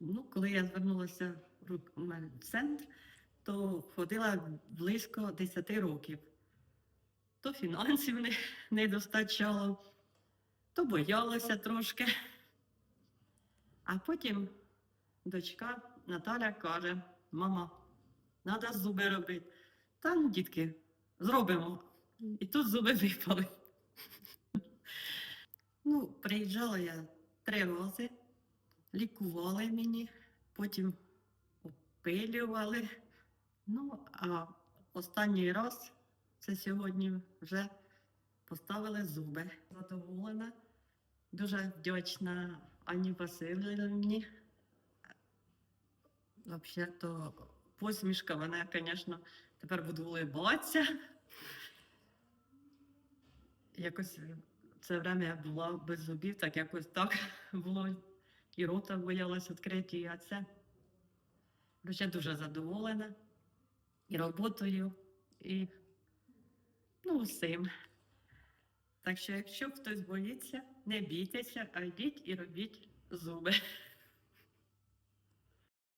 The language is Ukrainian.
Ну, коли я звернулася в центр, то ходила близько 10 років. То фінансів не, не достачало, то боялася трошки. А потім дочка Наталя каже: мама, треба зуби робити. Та ну, дітки, зробимо. І тут зуби випали. Ну, приїжджала я три рази, лікували мені, потім опилювали. Ну, а останній раз, це сьогодні вже поставили зуби. Задоволена, дуже вдячна Ані Васильівні. Взагалі-то посмішка мене, звісно, тепер буду улибатися. Якось це время я була без зубів, так якось так було. І рота боялась відкриті, а це. Я дуже задоволена і роботою, і ну, усім. Так що, якщо хтось боїться, не бійтеся, а йдіть і робіть зуби.